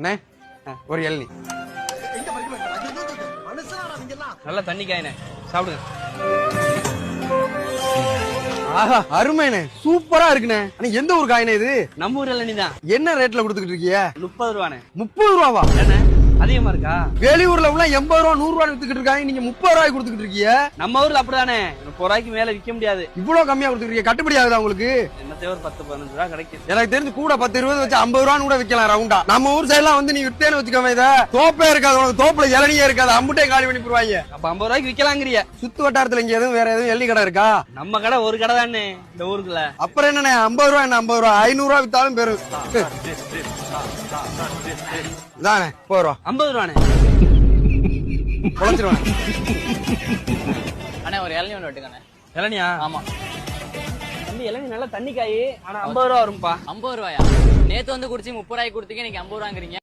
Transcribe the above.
அண்ணே ஒரு இளநி நல்லா தண்ணி காயினே சாப்பிடுங்க. ஆஹா அருமைண்ணே. சூப்பரா இருக்குண்ணே. அண்ணே எந்த ஊர் காயினே இது? நம்ம ஊர் இளநீ தான். என்ன ரேட்ல கொடுத்துக்கிட்டு இருக்கீங்க? முப்பது ரூபாண்ணே. முப்பது ரூபாவா? என்ன அதிகமா இருக்கா? வெளியூர்ல உள்ள எண்பது ரூபா நூறு ரூபா வித்துக்கிட்டு இருக்காங்க. நீங்க முப்பது ரூபாய் கொடுத்துக்கிட்டு இருக்கீங்க. நம்ம ஊர்ல அப்படிதானே முப்பது ரூபாய்க்கு மேல விற்க முடியாது. இவ்வளவு கம்மியா கொடுத்துருக்கீங்க. கட்டுப்படி ஆகுதா உங்களுக்கு? என்னத்தையும் ஒரு பத்து பதினஞ்சு ரூபா கிடைக்கும். எனக்கு தெரிஞ்சு கூட பத்து இருபது வச்சு ஐம்பது ரூபான்னு கூட விக்கலாம் ரவுண்டா நம்ம ஊர் சைடுலாம் வந்து நீ விட்டேன்னு வச்சுக்கோமே இத. தோப்பே இருக்காது உனக்கு தோப்புல இளநியே இருக்காது. அம்புட்டையும் காலி பண்ணி போடுவாங்க அப்ப ஐம்பது ரூபாய்க்கு விற்கலாங்கிறிய சுத்து வட்டாரத்துல இங்க எதுவும் வேற எதுவும் எள்ளி கடை இருக்கா? நம்ம கடை ஒரு கடை தானே இந்த ஊருக்குள்ள. அப்புறம் என்னண்ணே ஐம்பது ரூபா என்ன ஐம்பது ரூபா? ஐநூறு ரூபா வித்தாலும் பெரும் முப்பது ரூபா ஐம்பது ரூபாண்ணே. குழச்சிருவேன் அண்ணே ஒரு இளநீ ஒன்று வெட்டுங்கண்ணே இளநியா? ஆமா. தம்பி இளநீ நல்லா தண்ணி காய் ஆனா ஐம்பது ரூபா வரும்பா ஐம்பது ரூபாயா? நேத்து வந்து குடிச்சு முப்பது ரூபாய்க்கு கொடுத்தீங்க நீங்க ஐம்பது ரூபாங்கிறீங்க.